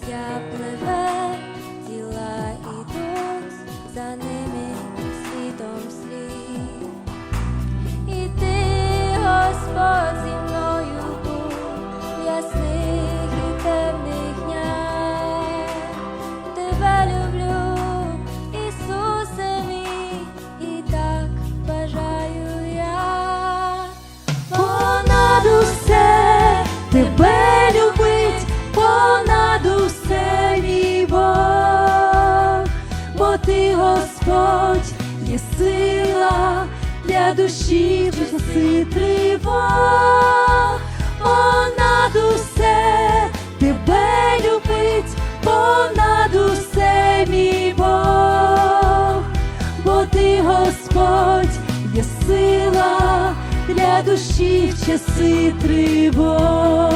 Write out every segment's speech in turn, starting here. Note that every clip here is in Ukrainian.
життя пливе, тіла ідуть, за ними світом слід. І ти, Господь, зі мною був ясних і темних днях. Тебе люблю, Ісусе мій, і так бажаю я. Понад усе тебе Є сила для душі в часи тривог, понад усе тебе любить, понад усе мій Бог, бо ти Господь є сила для душі часи тривог.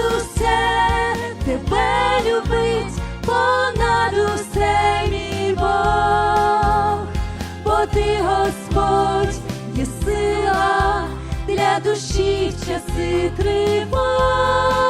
понад усе тебе любить, понад усе мій Бог, бо ти Господь є сила для душі в часи тривог,